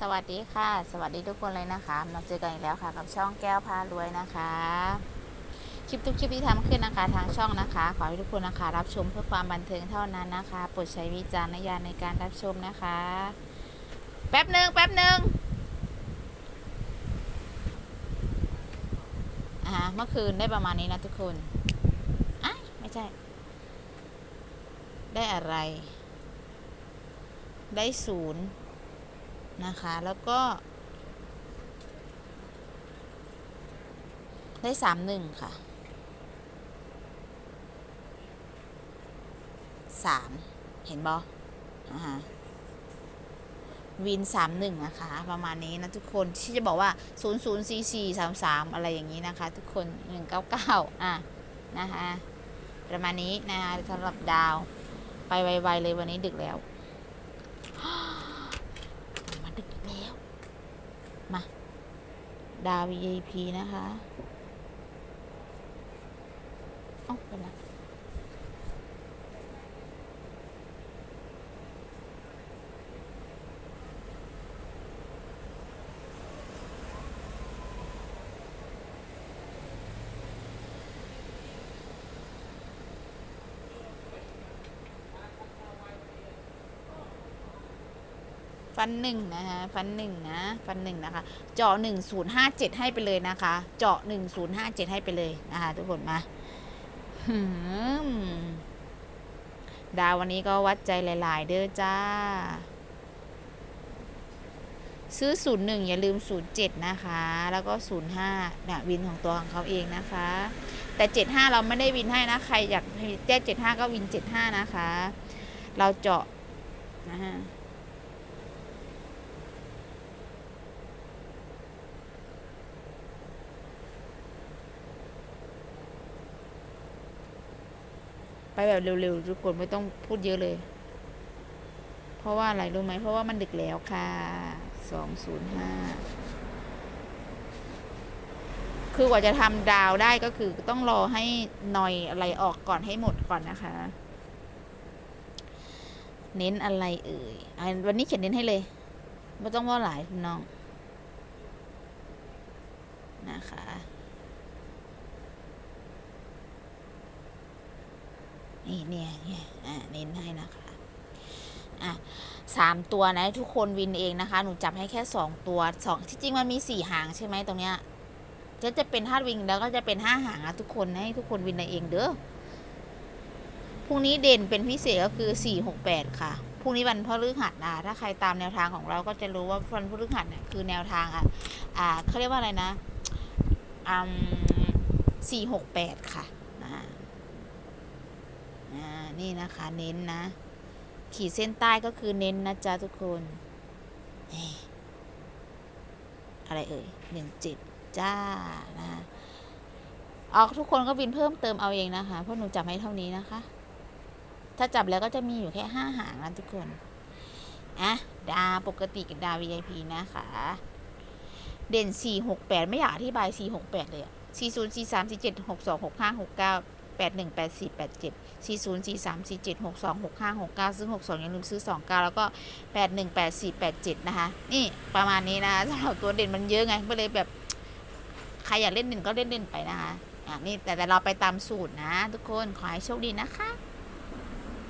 สวัสดีค่ะ สวัสดีทุกคนเลยนะคะมาเจอกันอีกแล้วค่ะ กับช่องแก้วพารวยนะคะ คลิปทุกคลิปที่ทำขึ้นนะคะ ทางช่องนะคะ ขอให้ทุกคนนะคะ รับชมเพื่อความบันเทิงเท่านั้นนะคะโปรดใช้วิจารณญาณในการรับชมนะคะ แป๊บหนึ่งแป๊บหนึ่งอ่าเมื่อคืนได้ประมาณนี้นะทุกคนอะไม่ใช่ ได้อะไร ได้ศูนย์ นะคะ แล้วก็ ได้สามหนึ่งค่ะสามเห็นบออ่าฮะวินสามหนึ่งนะคะ ประมาณนี้นะทุกคนที่จะบอกว่าศูนย์ศูนย์สี่สี่สามสามอะไรอย่างนี้นะคะ ทุกคนหนึ่งเก้าเก้าอะนะคะประมาณนี้นะคะสำหรับดาวไปไวๆเลยวันนี้ดึกแล้ว มาดึกอีกแล้ว มา ดาว VIP นะคะอ๋อเป็นไร ฟันหนึ่งนะคะฟันหนึ่งนะฟันหนึ่งนะคะ เจาะหนึ่งศูนย์ห้าเจ็ดให้ไปเลยนะคะ เจาะหนึ่งศูนย์ห้าเจ็ดให้ไปเลยนะคะทุกคนมาหืมดาววันนี้ก็วัดใจหลาย ๆ เด้อจ้า ซื้อ01อย่าลืม07นย์เจ็ดนะคะ แล้วก็05เนี่ยวินของตัวของเขาเองนะคะ แต่75เราไม่ได้วินให้นะ ใครอยากแจ้ง75ก็วิน75นะคะ เราเจาะนะฮะ แบบเร็วๆทุกคนไม่ต้องพูดเยอะเลย เพราะว่าอะไรรู้ไหมเพราะว่ามันดึกแล้วค่ะสองศูนย์ห้าคือกว่าจะทำดาวได้ก็คือต้องรอให้หน่อยอะไรออกก่อนให้หมดก่อนนะคะ เน้นอะไรเอ่ยอะวันนี้เขียนเน้นให้เลยไม่ต้องว่าหลายคุณน้องนะคะ นี่เนี่ยเนี่ยอ่าเน้นให้นะคะอะสามตัวนะทุกคนวินเองนะคะ หนูจับให้แค่สองตัวสองที่จริงมันมีสี่หางใช่ไหมตรงเนี้ยจะจะเป็นธาตุวินแล้วก็จะเป็นห้าหางอะทุกคนให้ทุกคนวินเองเด้อพรุ่งนี้เด่นเป็นพิเศษก็คือสี่หกแปดค่ะพรุ่งนี้วันพฤหัสนะถ้าใครตามแนวทางของเราก็จะรู้ว่าวันพฤหัสเนี่ยคือแนวทางอะอ่าเขาเรียกว่าอะไรนะอืมสี่หกแปดค่ะ นี่นะคะเน้นนะ ขีดเส้นใต้ก็คือเน้นนะจ๊ะทุกคนอะไรเอ่ยหนึ่งเจ็ดจ้านะออกทุกคนก็บินเพิ่มเติมเอาเองนะคะ เพราะหนูจับให้เท่านี้นะคะ ถ้าจับแล้วก็จะมีอยู่แค่ห้าหางนะทุกคน อะ ดาปกติกับดาว VIP นะคะ เด่นสี่หกแปดไม่อยากอธิบายสี่หกแปดเลยสี่ศูนย์สี่สามสี่เจ็ดหกสองหกห้าหกเก้าแปดหนึ่งแปดสี่แปดเจ็ดสี่ศูนย์สี่สามสี่เจ็ดหกสองหกห้าหกเก้าซึ่งหกสองอย่าลืมซื้อสองเก้าแล้วก็แปดหนึ่งแปดสี่แปดเจ็ดนะคะ นี่ประมาณนี้นะคะสำหรับตัวเด่นมันเยอะไงก็เลยแบบ ใครอยากเล่นเด่นก็เล่นเด่นไปนะคะอะนี่แต่แต่เราไปตามสูตรนะ ทุกคน ขอให้โชคดีนะคะ